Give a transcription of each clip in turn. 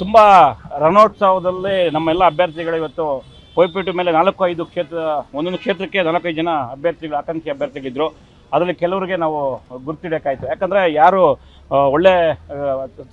ತುಂಬಾ ರಣೋತ್ಸವದಲ್ಲಿ ನಮ್ಮೆಲ್ಲ ಅಭ್ಯರ್ಥಿಗಳು ಇವತ್ತು ಪೈಪೋಟಿ ಮೇಲೆ ನಾಲ್ಕು ಐದು ಕ್ಷೇತ್ರ, ಒಂದೊಂದು ಕ್ಷೇತ್ರಕ್ಕೆ ನಾಲ್ಕೈದು ಜನ ಅಭ್ಯರ್ಥಿಗಳು, ಆಕಾಂಕ್ಷಿ ಅಭ್ಯರ್ಥಿಗಳಿದ್ರು. ಅದರಲ್ಲಿ ಕೆಲವರಿಗೆ ನಾವು ಗುರ್ತಿಡಬೇಕಾಯ್ತು ಯಾಕಂದ್ರೆ ಯಾರು ಒಳ್ಳೆ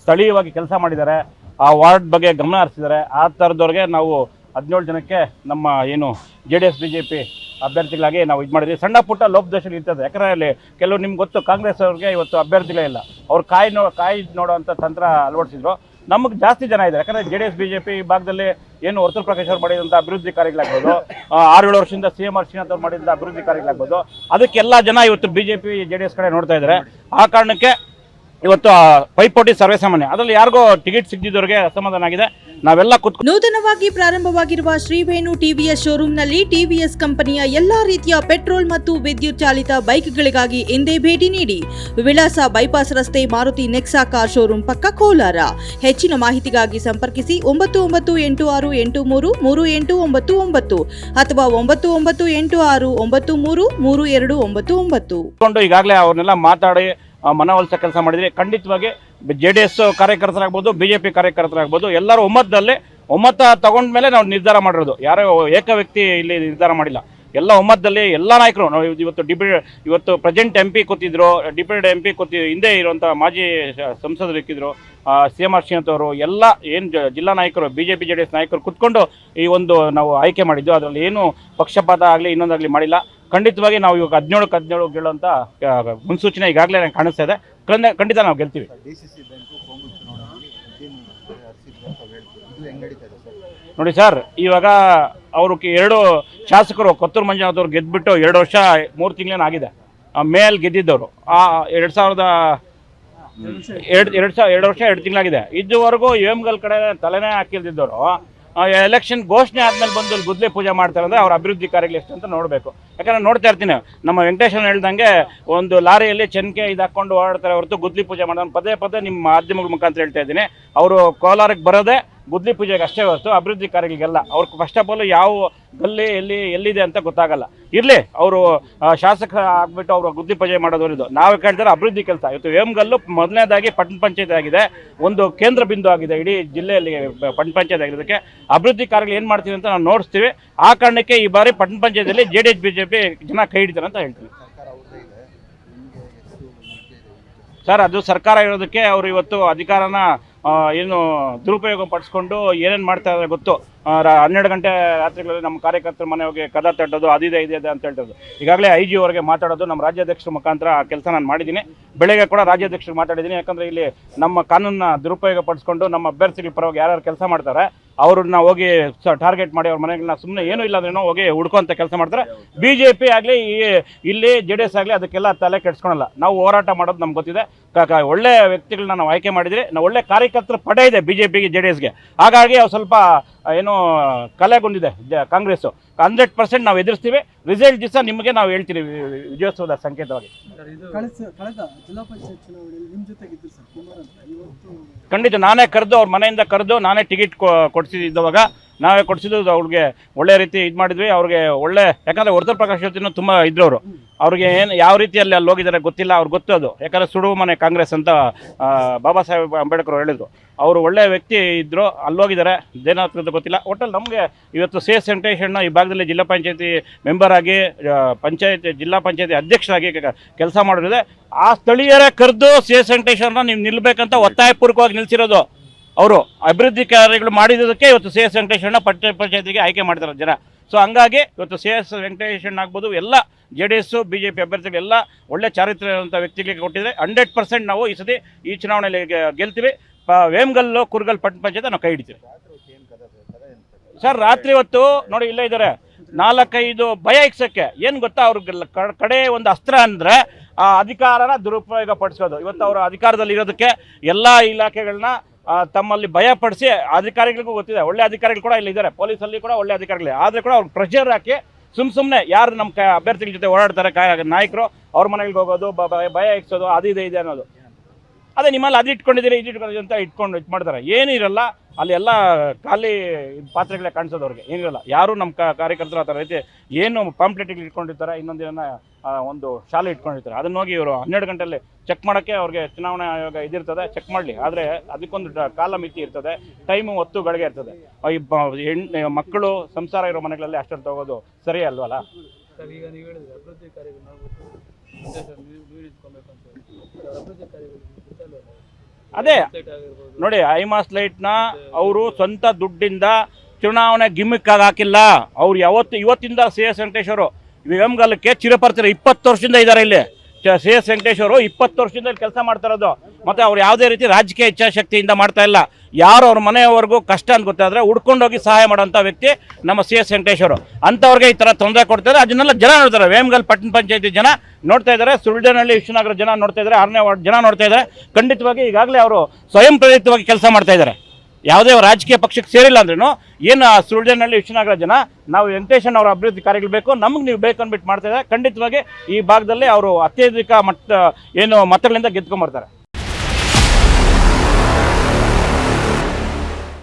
ಸ್ಥಳೀಯವಾಗಿ ಕೆಲಸ ಮಾಡಿದ್ದಾರೆ, ಆ ವಾರ್ಡ್ ಬಗ್ಗೆ ಗಮನ ಹರಿಸಿದ್ದಾರೆ, ಆ ಥರದವ್ರಿಗೆ ನಾವು ಹದಿನೇಳು ಜನಕ್ಕೆ ನಮ್ಮ ಏನು J D S B J P ಅಭ್ಯರ್ಥಿಗಳಾಗಿ ನಾವು ಇದು ಮಾಡಿದ್ವಿ ಸಣ್ಣ ಪುಟ್ಟ ಲೋಪದೋಷಗಳು ಇರ್ತದೆ. ಯಾಕಂದರೆ ಅಲ್ಲಿ ಕೆಲವು ನಿಮ್ಗೆ ಗೊತ್ತು, ಕಾಂಗ್ರೆಸ್ ಅವ್ರಿಗೆ ಇವತ್ತು ಅಭ್ಯರ್ಥಿಗಳೇ ಇಲ್ಲ. ಅವ್ರು ಕಾಯಿ ನೋ ಕಾಯಿ ನೋಡೋವಂಥ ತಂತ್ರ ಅಳವಡಿಸಿದ್ರು. ನಮಗೆ ಜಾಸ್ತಿ ಜನ ಇದ್ದಾರೆ. ಯಾಕಂದರೆ J D B J P ಭಾಗದಲ್ಲಿ ಏನು ವರ್ತುಲ್ ಪ್ರಕಾಶ್ ಅವರು ಮಾಡಿದಂಥ ಅಭಿವೃದ್ಧಿ ಕಾರ್ಯಗಳಾಗ್ಬೋದು ಆರು ಏಳು ವರ್ಷದಿಂದ ಸಿ ಎಂ ಆರ್ ಶ್ರೀನಾಥ್ ಅವ್ರು ಮಾಡಿದಂಥ ಅಭಿವೃದ್ಧಿ ಕಾರ್ಯಗಳಾಗ್ಬೋದು, ಅದಕ್ಕೆಲ್ಲ ಜನ ಇವತ್ತು B J P J D S ಕಡೆ ನೋಡ್ತಾ ಇದ್ದಾರೆ. ಆ ಕಾರಣಕ್ಕೆ ಇವತ್ತು ಪೈಪೋಟಿ ಸರ್ವೇ ಸಾಮಾನ್ಯ. ಅದರಲ್ಲಿ ಯಾರಿಗೋ ಟಿಕೆಟ್ ಸಿಗದಿದ್ದವರಿಗೆ ಅಸಮಾಧಾನ ಆಗಿದೆ ನಾವೆಲ್ಲ ಕುತ್ ನೂತನವಾಗಿ ಪ್ರಾರಂಭವಾಗಿರುವ ಶ್ರೀವೇಣು ಟಿವಿಎಸ್ ಶೋರೂಮ್ನಲ್ಲಿ ಟಿವಿಎಸ್ ಕಂಪನಿಯ ಎಲ್ಲಾ ರೀತಿಯ ಪೆಟ್ರೋಲ್ ಮತ್ತು ವಿದ್ಯುತ್ ಚಾಲಿತ ಬೈಕ್ಗಳಿಗಾಗಿ ಎಂದೇ ಭೇಟಿ ನೀಡಿ. ವಿಳಾಸ ಬೈಪಾಸ್ ರಸ್ತೆ ಮಾರುತಿ ನೆಕ್ಸಾ ಕಾರ್ ಶೋರೂಮ್ ಪಕ್ಕ ಕೋಲಾರ. ಹೆಚ್ಚಿನ ಮಾಹಿತಿಗಾಗಿ ಸಂಪರ್ಕಿಸಿ ಒಂಬತ್ತು ಒಂಬತ್ತು ಎಂಟು ಆರು ಎಂಟು ಮೂರು ಮೂರು ಎಂಟು ಒಂಬತ್ತು ಒಂಬತ್ತು ಅಥವಾ ಒಂಬತ್ತು ಒಂಬತ್ತು ಎಂಟು ಆರು ಒಂಬತ್ತು ಮೂರು ಮೂರು ಎರಡು ಒಂಬತ್ತು ಒಂಬತ್ತು. ಈಗಾಗಲೇ ಅವ್ರನ್ನೆಲ್ಲ ಮಾತಾಡಿ ಮನವೊಲಿಸೋ ಕೆಲಸ ಮಾಡಿದರೆ ಖಂಡಿತವಾಗಿ ಜೆ ಡಿ ಎಸ್ ಕಾರ್ಯಕರ್ತರಾಗ್ಬೋದು, ಬಿ ಜೆ ಪಿ ಕಾರ್ಯಕರ್ತರಾಗ್ಬೋದು, ಎಲ್ಲರೂ ಒಮ್ಮತದಲ್ಲಿ ಒಮ್ಮತ ತಗೊಂಡ್ಮೇಲೆ ನಾವು ನಿರ್ಧಾರ ಮಾಡಿರೋದು. ಯಾರೋ ಏಕ ವ್ಯಕ್ತಿ ಇಲ್ಲಿ ನಿರ್ಧಾರ ಮಾಡಿಲ್ಲ. ಎಲ್ಲ ಒಮ್ಮತದಲ್ಲಿ ಎಲ್ಲ ನಾಯಕರು, ನಾವು ಇವತ್ತು ಡಿಪಿ ಇವತ್ತು ಪ್ರೆಸೆಂಟ್ ಎಂ ಪಿ ಕೂತಿದ್ರು ಡಿಪ್ಯೂಟೆಡ್ ಎಂ ಪಿ ಕೂತಿ ಹಿಂದೆ ಇರುವಂಥ ಮಾಜಿ ಸಂಸದರು ಇಕ್ಕಿದ್ರು ಸಿ ಎಂ ಆರ್ ಶ್ರೀನಾಥ್ ಅವರು, ಎಲ್ಲ ಏನು ಜಿಲ್ಲಾ ನಾಯಕರು, B J P, J D S ನಾಯಕರು ಕುತ್ಕೊಂಡು ಈ ಒಂದು ನಾವು ಆಯ್ಕೆ ಮಾಡಿದ್ದು. ಅದರಲ್ಲಿ ಏನು ಪಕ್ಷಪಾತ ಆಗಲಿ, ಇನ್ನೊಂದಾಗಲಿ ಮಾಡಿಲ್ಲ. ಖಂಡಿತವಾಗಿ ನಾವು ಇವಾಗ ಹದಿನೇಳು ಹದಿನೇಳು ಗೆಲ್ಲುವಂಥ ಮುನ್ಸೂಚನೆ ಈಗಾಗಲೇ ನಂಗೆ ಕಾಣಿಸ್ತಾ ಇದೆ. ಖಂಡ- ಖಂಡಿತ ನಾವು ಗೆಲ್ತೀವಿ. ನೋಡಿ ಸರ್ ಇವಾಗ ಅವರು ಎರಡು ಶಾಸಕರು ಕೊತ್ತೂರು ಮಂಜುನಾಥ್ ಅವ್ರು ಗೆದ್ದುಬಿಟ್ಟು ಎರಡು ವರ್ಷ ಮೂರು ತಿಂಗಳೇನು ಆಗಿದೆ ಆ, ಮೇಲ್ ಗೆದ್ದಿದ್ದವರು. ಆ ಎರಡು ಸಾವಿರದ ಎರಡು ಎರಡು ಸಾವಿರ ಎರಡು ವರ್ಷ ಎರಡು ತಿಂಗಳಾಗಿದೆ. ಇದುವರೆಗೂ ಎಮ್ಗಲ್ ಕಡೆ ತಲೆನೇ ಹಾಕಿಲ್ದಿದ್ದವರು. ಎಲೆಕ್ಷನ್ ಘೋಷಣೆ ಆದ್ಮೇಲೆ ಬಂದು ಅಲ್ಲಿ ಗುದ್ಲಿ ಪೂಜೆ ಮಾಡ್ತಾರೆ ಅಂದ್ರೆ ಅವ್ರ ಅಭಿವೃದ್ಧಿ ಕಾರ್ಯಗಳು ಎಷ್ಟು ಅಂತ ನೋಡಬೇಕು. ಯಾಕಂದ್ರೆ ನೋಡ್ತಾ ಇರ್ತೀನಿ, ನಮ್ಮ ವೆಂಕಟೇಶ್ವರ ಹೇಳ್ದಂಗೆ ಒಂದು ಲಾರಿಯಲ್ಲಿ ಚೆನ್ಕೆ ಇದು ಹಾಕೊಂಡು ಓಡಾಡ್ತಾರೆ ಹೊರತು ಗುದ್ಲಿ ಪೂಜೆ ಮಾಡೋದು ಪದೇ ಪದೇ ನಿಮ್ಮ ಮಾಧ್ಯಮಗಳ ಮುಖಾಂತರ ಹೇಳ್ತಾ ಇದ್ದೀನಿ. ಅವರು ಕೋಲಾರಕ್ಕೆ ಬರೋದೇ ಗುದ್ಲಿ ಪೂಜೆಗೆ ಅಷ್ಟೇ ಹೊರತು ಅಭಿವೃದ್ಧಿ ಕಾರ್ಯಗಳಿಗೆಲ್ಲ. ಅವ್ರಿಗೆ ಫಸ್ಟ್ ಆಫ್ ಆಲ್ ಯಾವ ಗಲ್ಲಿ, ಎಲ್ಲಿ, ಎಲ್ಲಿದೆ ಅಂತ ಗೊತ್ತಾಗಲ್ಲ. ಇರಲಿ, ಅವರು ಶಾಸಕ ಆಗ್ಬಿಟ್ಟು ಅವರು ಗುದ್ದಿ ಪೂಜೆ ಮಾಡೋದು ನಾವು ಕೇಳ್ತಾರೆ ಅಭಿವೃದ್ಧಿ ಕೆಲಸ. ಇವತ್ತು ವೇಮ್ಗಲ್ಲು ಮೊದಲನೇದಾಗಿ ಪಟ್ಟಣ ಪಂಚಾಯತ್ ಆಗಿದೆ. ಒಂದು ಕೇಂದ್ರ ಬಿಂದು ಆಗಿದೆ. ಇಡೀ ಜಿಲ್ಲೆಯಲ್ಲಿ ಪಟ್ಟಣ ಪಂಚಾಯತ್ ಆಗಿರೋದಕ್ಕೆ ಅಭಿವೃದ್ಧಿ ಕಾರ್ಯಗಳು ಏನು ಮಾಡ್ತೀವಿ ಅಂತ ನಾವು ನೋಡಿಸ್ತೀವಿ. ಆ ಕಾರಣಕ್ಕೆ ಈ ಬಾರಿ ಪಟ್ಟಣ ಪಂಚಾಯತಿಯಲ್ಲಿ J D S B J P ಜನ ಕೈ ಹಿಡಿತಾರೆ ಅಂತ ಹೇಳ್ತೀವಿ. ಸರ್, ಅದು ಸರ್ಕಾರ ಇರೋದಕ್ಕೆ ಅವರು ಇವತ್ತು ಅಧಿಕಾರನ ಏನು ದುರುಪಯೋಗ ಪಡಿಸ್ಕೊಂಡು ಏನೇನು ಮಾಡ್ತಾ ಇದ್ದಾರೆ ಗೊತ್ತು? ಹನ್ನೆರಡು ಗಂಟೆ ರಾತ್ರಿಗಳಲ್ಲಿ ನಮ್ಮ ಕಾರ್ಯಕರ್ತರ ಮನೆ ಹೋಗಿ ಕದ ತಟ್ಟೋದು ಅದಿದೆ ಇದೆ ಅಂತ ಹೇಳ್ತದ್ದು ಈಗಾಗಲೇ ಐ ಜಿ ಅವರಿಗೆ ಮಾತಾಡೋದು ನಮ್ಮ ರಾಜ್ಯಾಧ್ಯಕ್ಷರ ಮುಖಾಂತರ ಆ ಕೆಲಸ ನಾನು ಮಾಡಿದ್ದೀನಿ. ಬೆಳಗ್ಗೆ ಕೂಡ ರಾಜ್ಯಾಧ್ಯಕ್ಷರು ಮಾತಾಡಿದ್ದೀನಿ. ಯಾಕಂದರೆ ಇಲ್ಲಿ ನಮ್ಮ ಕಾನೂನನ್ನ ದುರುಪಯೋಗ ಪಡಿಸ್ಕೊಂಡು ನಮ್ಮ ಅಭ್ಯರ್ಥಿಗಳ ಪರವಾಗಿ ಯಾರ್ಯಾರು ಕೆಲಸ ಮಾಡ್ತಾರೆ ಅವ್ರನ್ನ ಹೋಗಿ ಟಾರ್ಗೆಟ್ ಮಾಡಿ ಅವ್ರ ಮನೆಗಳನ್ನ ಸುಮ್ಮನೆ ಏನೂ ಇಲ್ಲ ಅಂದ್ರೇನೋ ಹೋಗಿ ಹುಡ್ಕೋಂಥ ಕೆಲಸ ಮಾಡ್ತಾರೆ. ಬಿ ಜೆ ಪಿ ಆಗಲಿ ಇಲ್ಲಿ ಜೆ ಡಿ ಎಸ್ ಆಗಲಿ ಅದಕ್ಕೆಲ್ಲ ತಲೆ ಕೆಡ್ಸ್ಕೊಳಲ್ಲ. ನಾವು ಹೋರಾಟ ಮಾಡೋದು ನಮ್ಗೆ ಗೊತ್ತಿದೆ. ಒಳ್ಳೆ ವ್ಯಕ್ತಿಗಳನ್ನ ನಾವು ಆಯ್ಕೆ ಮಾಡಿದರೆ, ನಾವು ಒಳ್ಳೆ ಕಾರ್ಯಕರ್ತರ ಪಡೆ ಇದೆ ಬಿ ಜೆ ಪಿಗೆ ಜೆ ಡಿ ಎಸ್ಗೆ ಹಾಗಾಗಿ ಅವ್ರು ಸ್ವಲ್ಪ ಏನು ಕಲೆಗೊಂಡಿದೆ ಜ- ಕಾಂಗ್ರೆಸ್ಸು. ಹಂಡ್ರೆಡ್ ಪರ್ಸೆಂಟ್ ನಾವು ಎದುರಿಸ್ತೀವಿ. ರಿಸಲ್ಟ್ ದಿವಸ ನಿಮಗೆ ನಾವು ಹೇಳ್ತೀವಿ ವಿಜಯೋತ್ಸವದ ಸಂಕೇತವಾಗಿ. ಖಂಡಿತ ನಾನೇ ಕರೆದು ಅವ್ರ ಮನೆಯಿಂದ ಕರೆದು ನಾನೇ ಟಿಕೆಟ್ ಕೊಡಿಸಿದ್ದವಾಗ ನಾವೇ ಕೊಡಿಸಿದ್ದು ಅವ್ರಿಗೆ ಒಳ್ಳೆ ರೀತಿ ಇದು ಮಾಡಿದ್ವಿ, ಅವ್ರಿಗೆ ಒಳ್ಳೆ, ಯಾಕಂದರೆ ವರ್ತರ್ ಪ್ರಕಾಶ್ ಜೊತೆನೂ ತುಂಬ ಇದ್ರವರು. ಅವರು ಅವ್ರಿಗೆ ಏನು, ಯಾವ ರೀತಿಯಲ್ಲಿ ಅಲ್ಲಿ ಹೋಗಿದ್ದಾರೆ ಗೊತ್ತಿಲ್ಲ, ಅವ್ರು ಗೊತ್ತು ಅದು. ಯಾಕಂದರೆ ಸುಡುವ ಮನೆ ಕಾಂಗ್ರೆಸ್ ಅಂತ ಬಾಬಾ ಸಾಹೇಬ್ ಅಂಬೇಡ್ಕರ್ ಹೇಳಿದ್ರು. ಅವರು ಒಳ್ಳೆ ವ್ಯಕ್ತಿ ಇದ್ದರು ಅಲ್ಲೋಗಿದ್ದಾರೆ ಅಂತ ಗೊತ್ತಿಲ್ಲ. ಒಟ್ಟಲ್ಲಿ ನಮಗೆ ಇವತ್ತು ಸೇಫ್ ಸ್ಯಾನಿಟೇಷನ್ನ ಈ ಭಾಗದಲ್ಲಿ ಜಿಲ್ಲಾ ಪಂಚಾಯತಿ ಮೆಂಬರ್ ಆಗಿ ಪಂಚಾಯತ್, ಜಿಲ್ಲಾ ಪಂಚಾಯತಿ ಅಧ್ಯಕ್ಷರಾಗಿ ಕೆಲಸ ಮಾಡಿದ್ರೆ ಆ ಸ್ಥಳೀಯರೇ ಕರೆದು ಸೇಫ್ ಸ್ಯಾನಿಟೇಷನ್ನ ನೀವು ನಿಲ್ಲಬೇಕಂತ ಒತ್ತಾಯಪೂರ್ವಕವಾಗಿ ನಿಲ್ಸಿರೋದು. ಅವರು ಅಭಿವೃದ್ಧಿ ಕಾರ್ಯಗಳು ಮಾಡಿದ್ದಕ್ಕೆ ಇವತ್ತು ಸಿ ಎಸ್ ವೆಂಕಟೇಶ್ವರನ ಪಟ್ಟ ಪಂಚಾಯತಿಗೆ ಆಯ್ಕೆ ಮಾಡ್ತಾರೆ ಜನ. ಸೊ ಹಂಗಾಗಿ ಇವತ್ತು ಸಿ ಎಸ್ ವೆಂಕಟೇಶಣ್ಣ ಆಗ್ಬೋದು ಎಲ್ಲ J D S B J P ಅಭ್ಯರ್ಥಿಗಳೆಲ್ಲ ಒಳ್ಳೆ ಚಾರಿತ್ರ್ಯ ಇರುವಂಥ ವ್ಯಕ್ತಿಗಳಿಗೆ ಕೊಟ್ಟಿದ್ರೆ ಹಂಡ್ರೆಡ್ ಪರ್ಸೆಂಟ್ ನಾವು ಈ ಸತಿ ಈ ಚುನಾವಣೆಯಲ್ಲಿ ಗೆಲ್ತೀವಿ. ಪ, ವೇಮ್ಗಲ್ಲು, ಕುರ್ಗಲ್ ಪಟ್ಟಣ ಪಂಚಾಯತ್ ನಾವು ಕೈ ಹಿಡಿತೀವಿ. ಸರ್, ರಾತ್ರಿ ಹೊತ್ತು ನೋಡಿ ಇಲ್ಲೇ ಇದ್ದಾರೆ. ನಾಲ್ಕೈದು ಭಯ ಇಕ್ಸಕ್ಕೆ. ಏನು ಗೊತ್ತಾ ಅವ್ರಿಗೆ ಕಡೆ ಒಂದು ಅಸ್ತ್ರ ಅಂದರೆ ಆ ಅಧಿಕಾರನ ದುರುಪಯೋಗ ಪಡಿಸೋದು. ಇವತ್ತು ಅವರು ಅಧಿಕಾರದಲ್ಲಿ ಇರೋದಕ್ಕೆ ಎಲ್ಲ ಇಲಾಖೆಗಳನ್ನ ತಮ್ಮಲ್ಲಿ ಭಯಪಡಿಸಿ ಅಧಿಕಾರಿಗಳಿಗೂ ಗೊತ್ತಿದೆ. ಒಳ್ಳೆ ಅಧಿಕಾರಿಗಳು ಕೂಡ ಇಲ್ಲಿ ಇದ್ದಾರೆ. ಪೊಲೀಸಲ್ಲಿ ಕೂಡ ಒಳ್ಳೆ ಅಧಿಕಾರಿಗಳು ಆದರೆ ಕೂಡ ಅವ್ರು ಪ್ರೆಷರ್ ಹಾಕಿ ಸುಮ್ ಸುಮ್ಮನೆ ಯಾರು ನಮ್ಮ ಕ, ಅಭ್ಯರ್ಥಿಗಳ ಜೊತೆ ಓಡಾಡ್ತಾರೆ ನಾಯಕರು, ಅವ್ರ ಮನೆಗೆ ಹೋಗೋದು ಭಯ ಭಯ ಇಕ್ಸೋದು ಅದು ಇದೆ ಇದೆ ಅನ್ನೋದು. ಅದೇ ನಿಮ್ಮಲ್ಲಿ ಅದು ಇಟ್ಕೊಂಡಿದ್ದೀರಿ, ಇದು ಇಟ್ಕೊಂಡಿದ್ದೀರಿ ಅಂತ ಇಟ್ಕೊಂಡು ಇದು ಮಾಡ್ತಾರೆ. ಇರಲ್ಲ ಅಲ್ಲಿ ಎಲ್ಲ ಖಾಲಿ ಪಾತ್ರೆಗಳೇ ಕಾಣಿಸೋದು ಅವ್ರಿಗೆ ಏನಿರಲ್ಲ. ಯಾರು ನಮ್ಮ ಕಾರ್ಯಕರ್ತರು ಆ ಥರ ರೀತಿ ಏನು ಪಾಂಪ್ಲೆಟ್ಗಳು ಇಟ್ಕೊಂಡಿರ್ತಾರೆ, ಇನ್ನೊಂದು ದಿನ ಒಂದು ಶಾಲೆ ಇಟ್ಕೊಂಡಿರ್ತಾರೆ. ಅದನ್ನ ಹೋಗಿ ಇವರು ಹನ್ನೆರಡು ಗಂಟೆಯಲ್ಲಿ ಚೆಕ್ ಮಾಡೋಕ್ಕೆ ಅವ್ರಿಗೆ ಚುನಾವಣಾ ಆಯೋಗ ಇದಿರ್ತದೆ ಚೆಕ್ ಮಾಡಲಿ. ಆದರೆ ಅದಕ್ಕೊಂದು ಕಾಲ ಮಿತಿ ಇರ್ತದೆ ಟೈಮು ಒತ್ತು ಗಳಿಗೆ ಇರ್ತದೆ. ಹೆಣ್ಣು ಮಕ್ಕಳು ಸಂಸಾರ ಇರೋ ಮನೆಗಳಲ್ಲಿ ಅಷ್ಟೊಂದು ತಗೋದು ಸರಿ ಅಲ್ವಲ್ಲ? ಅಭಿವೃದ್ಧಿ ಅದೇ ನೋಡಿ ಐಮಾಸ್ ಲೈಟ್ನ ಅವರು ಸ್ವಂತ ದುಡ್ಡಿಂದ ಚುನಾವಣೆ ಗಿಮಿಕ್ ಆಗಿ ಹಾಕಿಲ್ಲ. ಅವ್ರು ಯಾವತ್ತು ಇವತ್ತಿಂದ ಸಿ ಎಸ್ ವೆಂಕಟೇಶ್ ಅವರು ಗಾಲಕ್ಕೆ ಚಿರಪರ್ತಿರ ಇಪ್ಪತ್ತು ವರ್ಷದಿಂದ ಇದ್ದಾರೆ ಇಲ್ಲಿ. ಸಿ ಎಸ್ ವೆಂಕಟೇಶ್ ಅವರು ಇಪ್ಪತ್ತು ವರ್ಷದಿಂದ ಕೆಲಸ ಮಾಡ್ತಾ ಇರೋದು. ಮತ್ತೆ ಅವ್ರು ಯಾವುದೇ ರೀತಿ ರಾಜಕೀಯ ಇಚ್ಛಾಶಕ್ತಿಯಿಂದ ಮಾಡ್ತಾ ಇಲ್ಲ. ಯಾರು ಅವ್ರ ಮನೆಯವರೆಗೂ ಕಷ್ಟ ಅಂತ ಗೊತ್ತಾದ್ರೆ ಹುಡ್ಕೊಂಡೋಗಿ ಸಹಾಯ ಮಾಡೋಂಥ ವ್ಯಕ್ತಿ ನಮ್ಮ ಸಿ ಎಸ್ ವೆಂಕಟೇಶ್ ಅವರು ಅಂಥವ್ರಿಗೆ ಈ ಥರ ತೊಂದರೆ ಕೊಡ್ತಾರೆ ಅದನ್ನೆಲ್ಲ ಜನ ನೋಡ್ತಾರೆ. ವೇಮಗಲ್ ಪಟ್ಟಣ ಪಂಚಾಯತಿ ಜನ ನೋಡ್ತಾ ಇದ್ದಾರೆ. ಸುಳ್ಳಿನಹಳ್ಳಿ ವಿಶ್ವನಗರ ಜನ ನೋಡ್ತಾ ಇದ್ದಾರೆ. ಆರನೇ ವಾರ್ಡ್ ಜನ ನೋಡ್ತಾ ಇದ್ದಾರೆ. ಖಂಡಿತವಾಗಿ ಈಗಾಗಲೇ ಅವರು ಸ್ವಯಂ ಪ್ರೇರಿತವಾಗಿ ಕೆಲಸ ಮಾಡ್ತಾ ಇದ್ದಾರೆ. ಯಾವುದೇ ರಾಜಕೀಯ ಪಕ್ಷಕ್ಕೆ ಸೇರಿಲ್ಲ ಅಂದ್ರೂ ಏನು ಸುಳ್ಳಿನಲ್ಲಿ ವಿಶ್ವನಗರ ಜನ, ನಾವು ವೆಂಕಟೇಶನ್ ಅವರ ಅಭಿವೃದ್ಧಿ ಕಾರ್ಯಗಳು ಬೇಕು, ನಮಗೆ ನೀವು ಬೇಕು ಅಂದ್ಬಿಟ್ಟು ಮಾಡ್ತಾ ಖಂಡಿತವಾಗಿ ಈ ಭಾಗದಲ್ಲಿ ಅವರು ಅತ್ಯಧಿಕ ಮಟ್ಟ, ಏನು ಮತಗಳಿಂದ ಗೆದ್ಕೊಂಬರ್ತಾರೆ